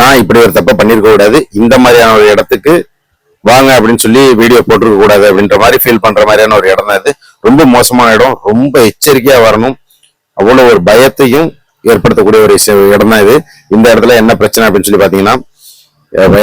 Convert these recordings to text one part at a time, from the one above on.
நான் இப்படி ஒரு தப்பை பண்ணிருக்க கூடாது. இந்த மாதிரியான ஒரு இடத்துக்கு வாங்க அப்படின்னு சொல்லி வீடியோ போட்டிருக்க கூடாது அப்படின்ற மாதிரி ஃபீல் பண்ற மாதிரியான ஒரு இடம் தான் இது. ரொம்ப மோசமான இடம். ரொம்ப எச்சரிக்கையா வரணும். அவ்வளவு ஒரு பயத்தையும் ஏற்படுத்தக்கூடிய ஒரு இடம் தான் இது. இந்த இடத்துல என்ன பிரச்சனை அப்படின்னு சொல்லி பாத்தீங்கன்னா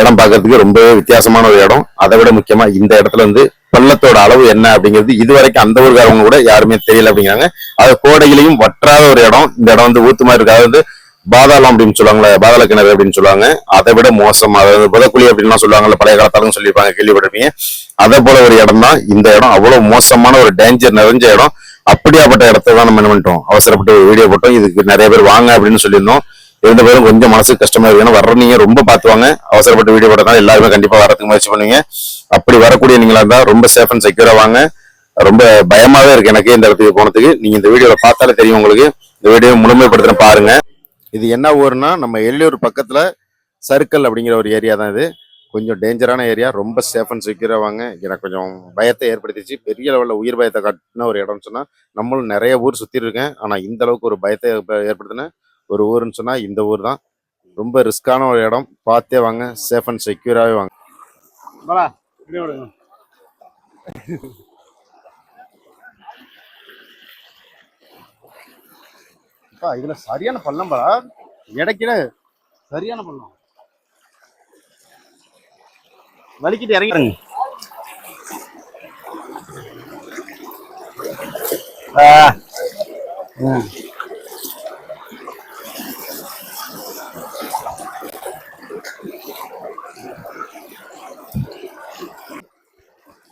இடம் பார்க்கறதுக்கு ரொம்பவே வித்தியாசமான ஒரு இடம். அதை விட முக்கியமா இந்த இடத்துல வந்து பள்ளத்தோட அளவு என்ன அப்படிங்கிறது இது வரைக்கும் அந்த ஊருக்காரவங்க கூட யாருமே தெரியல அப்படிங்கிறாங்க. அது கோடையிலையும் வற்றாத ஒரு இடம். இந்த இடம் வந்து ஊத்து மாதிரி இருக்காது. வந்து பாதாளம் அப்படின்னு சொல்லுவாங்களே பாதாள கிணறு அப்படின்னு சொல்லுவாங்க. அதை விட மோசம். அதாவது புதக்குழி அப்படின்லாம் சொல்லுவாங்கல்ல பழைய காலத்தாலும் சொல்லியிருப்பாங்க கேள்விப்பட்டிருப்பீங்க. அதை போல ஒரு இடம் தான் இந்த இடம் அவ்வளவு மோசமான ஒரு டேஞ்சர் நிறைஞ்ச இடம். அப்படியாப்பட்ட இடத்த தான் நம்ம என்ன பண்ணிட்டோம்? அவசரப்பட்டு ஒரு வீடியோ போட்டோம். இதுக்கு நிறைய பேர் வாங்க அப்படின்னு சொல்லியிருந்தோம். இருந்த பேரும் கொஞ்சம் மனசு கஷ்டமா இருக்கு. ஏன்னா வர்ற நீங்க ரொம்ப பாத்துவாங்க அவசரப்பட்டு வீடியோ போட்டதால எல்லாருமே கண்டிப்பா வரதுக்கு முயற்சி பண்ணுவீங்க. அப்படி வரக்கூடிய நீங்களா இருந்தா ரொம்ப சேஃப் அண்ட் செக்யூரா வாங்க. ரொம்ப பயமாவே இருக்கு எனக்கு இந்த இடத்துக்கு போனதுக்கு. நீங்க இந்த வீடியோல பார்த்தாலே தெரியும் உங்களுக்கு. இந்த வீடியோ முழுமைப்படுத்துற பாருங்க. இது என்ன ஊர்னா நம்ம எள்ளியூர் பக்கத்தில் சர்க்கிள் அப்படிங்கிற ஒரு ஏரியா தான் இது. கொஞ்சம் டேஞ்சரான ஏரியா ரொம்ப சேஃப் அண்ட் செக்யூராக வாங்க. எனக்கு கொஞ்சம் பயத்தை ஏற்படுத்திச்சு. பெரிய லெவலில் உயிர் பயத்தை காட்டின ஒரு இடம்னு சொன்னால் நம்மளும் நிறைய ஊர் சுத்தி இருக்கேன். ஆனால் இந்த அளவுக்கு ஒரு பயத்தை ஏற்படுத்தின ஒரு ஊருன்னு சொன்னால் இந்த ஊர் தான். ரொம்ப ரிஸ்கான ஒரு இடம். பார்த்தே வாங்க. சேஃப் அண்ட் செக்யூராகவே வாங்க பாலா இப்படி விடுங்க அப்பா இதுல சரியான பள்ளம் பாலா இடைக்கிட சரியான பள்ளம். வலிக்கிட்டு இறங்கிடுங்க.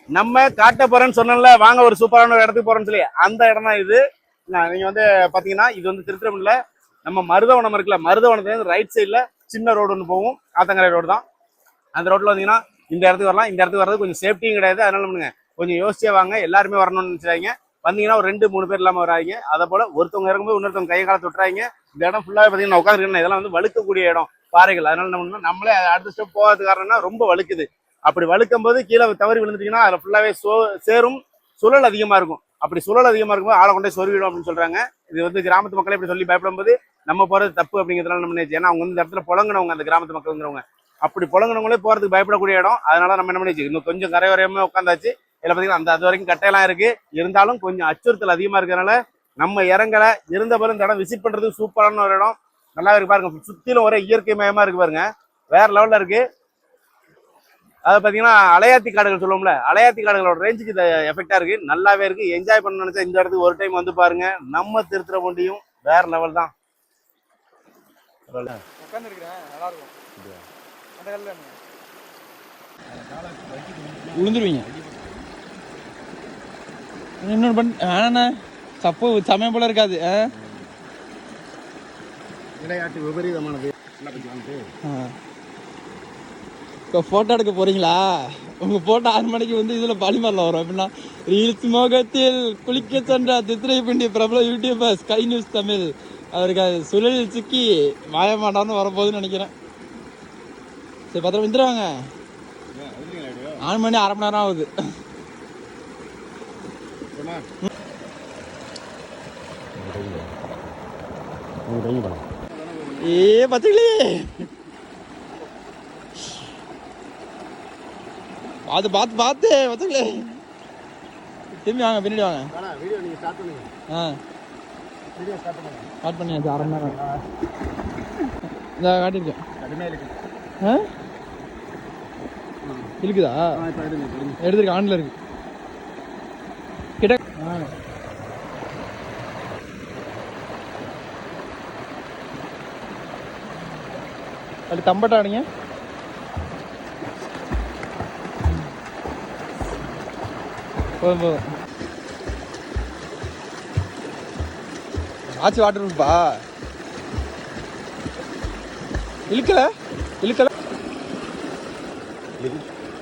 நம்ம காட்ட போறேன்னு சொன்னோம்ல வாங்க ஒரு சூப்பரான ஒரு இடத்துக்கு போறோம்னு சொல்லி. அந்த இடம் தான் இது. நான் நீங்க வந்து பாத்தீங்கன்னா இது வந்து திருத்திரமில்ல நம்ம மருதவனம் இருக்குல்ல மருதவனத்துல ரைட் சைடில் சின்ன ரோடு ஒன்று போகும். ஆத்தங்கரை ரோடு தான். அந்த ரோட்ல வந்தீங்கன்னா இந்த இடத்துக்கு வரலாம். இந்த இடத்துக்கு வர்றது கொஞ்சம் சேஃப்டியும் கிடையாது. அதனால பண்ணுங்க கொஞ்சம் யோசிச்சே வாங்க. எல்லாருமே வரணும்னு நினைச்சாங்க வந்தீங்கன்னா ஒரு ரெண்டு மூணு பேர் இல்லாம வராங்க அதை போல ஒருத்தவங்க இறங்கும்போது இன்னொருத்தவங்க கையை காலத்து விட்டுறாங்க இந்த இடம் ஃபுல்லாக பார்த்தீங்கன்னா உட்காந்துருக்கேன் இதெல்லாம் வந்து வழுக்கக்கூடிய இடம். பாறைகள். அதனால என்ன பண்ணணும் நம்மளே அடுத்த ஸ்டெப் போகாத காரணம்னா ரொம்ப வழுக்குது. அப்படி வழுக்கும் போது கீழே தவறி விழுந்துட்டீங்கன்னா அதில் ஃபுல்லாவே சோ சேரும். சுழல் அதிகமாக இருக்கும். அப்படி சுழல் அதிகமாக இருக்கும்போது ஆளை கொண்டே சொருவிடும் அப்படின்னு சொல்கிறாங்க இது வந்து கிராமத்து மக்களே இப்படி சொல்லி பயப்படும்போது நம்ம போகிறது தப்பு அப்படிங்கிறதுனால நம்ம நினைச்சு ஏன்னா அவங்க இந்த இடத்துல புழங்கினவங்க அந்த கிராமத்து மக்கள்ங்கிறவங்க. அப்படி புழங்கினவங்களே போகிறதுக்கு பயப்படக்கூடிய இடம். அதனால நம்ம என்ன பண்ணிச்சு இன்னும் கொஞ்சம் கரை உட்காந்தாச்சு. இதில் பார்த்தீங்கன்னா அந்த அது வரைக்கும் கட்டையெல்லாம் இருக்குது இருந்தாலும் கொஞ்சம் அச்சுறுத்தல் அதிகமாக இருக்கிறனால நம்ம இறங்கலை. இருந்த போல இந்த இடம் விசிட் பண்ணுறதுக்கு சூப்பரான ஒரு இடம். நல்லா இருக்கு பாருங்க. சுற்றிலும் ஒரே இயற்கை மயமாக இருக்கு பாருங்க. வேற லெவலில் இருக்குது அது பாத்தீங்கன்னா அலையாத்தி காடுகள் சொல்லுவோம்ல அலையாத்தி காடுகளோட ரேஞ்சுக்கு இது எஃபெக்டா இருக்கு. நல்லாவே இருக்கு. என்ஜாய் பண்ண நினைச்சா இந்த இடத்துக்கு ஒரு டைம் வந்து பாருங்க. நம்ம திருத்துறப்பண்டியும் வேற லெவல் தான். விழுந்துருவீங்க. இன்னொன்று பண்ண. வேணாண்ணா சப்பு சமயம் போல இருக்காது. ஆ? விளையாட்டு விபரீதமானது. என்ன பண்ணலான்ட்டு? ஆ. இப்போ ஃபோட்டோ எடுக்க போகிறீங்களா உங்கள் ஃபோட்டோ ஆறு மணிக்கு வந்து இதில் பாலிமரில் வரும். எப்படின்னா ரீல்ஸ் முகத்தில் குளிக்க சென்ற தித்திரைப்பிண்டி பிரபல யூடியூபர் ஸ்கை நியூஸ் தமிழ். அவருக்கு அது சுழலில் சிக்கி மாயமாட்டான்னு வரப்போகுதுன்னு நினைக்கிறேன். சரி பத்திரம் வந்துடுவாங்க ஆறு மணி அரை மணி நேரம் ஆகுது. ஏ பத்துங்களே பார்த்து பார்த்து பார்த்து பத்துங்களே திரும்பி வாங்க பின்னாடி வாங்க. வீடியோ நீங்க ஸ்டார்ட் பண்ணுங்க. ஆ. வீடியோ ஸ்டார்ட் பண்ணுங்க. ஸ்டார்ட் பண்ணியாச்சு அரை நேரம். இந்த காட்டியிருக்கேன் கடுமையா இருக்கு. ஆ? இருக்குதா எடுத்துருக்கு ஆன்ல இருக்கு. கிட்ட. ஆ. அது தம்பட்டாடுங்க போதும் போதும் ஆச்சு வாட்டர் ப்ரூஃபா இழுக்கல இழுக்கல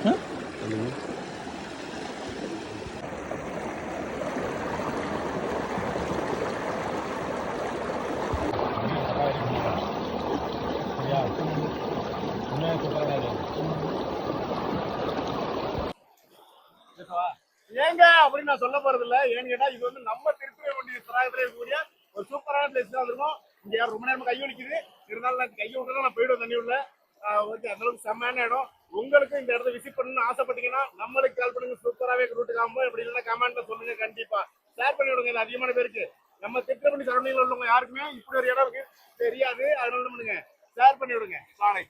ஆ? ஏங்க அப்படின்னு நான் சொல்ல போறது இல்ல. ஏன்னு கேட்டா இது வந்து நம்ம திருத்துறைப்பூண்டி சராகத்திலே இருக்கக்கூடிய ஒரு சூப்பரான பிளேஸ் தான் இருக்கும் இங்க யாரும் ரொம்ப நேரம் கை வலிக்குது? இருந்தாலும் நான் கையை விட்டு நான் போயிடுவேன் தண்ணி உள்ள. ஓகே அந்த அளவுக்கு செம்மையான இடம். உங்களுக்கு இந்த இடத்த விசிட் பண்ணணும்னு ஆசைப்பட்டீங்கன்னா நம்மளுக்கு கால் பண்ணுங்க. சூப்பராகவே ரூட்டு காமோ. அப்படி இல்லைன்னா கமெண்ட்ல சொல்லுங்க கண்டிப்பா. ஷேர் பண்ணி விடுங்க இது அதிகமான பேருக்கு. நம்ம திட்டப்படி சரௌண்டிங்ல உள்ளவங்க யாருக்குமே இப்படி ஒரு இடம் இருக்கு தெரியாது. அதனால பண்ணுங்க. ஷேர் பண்ணி விடுங்க. நாளை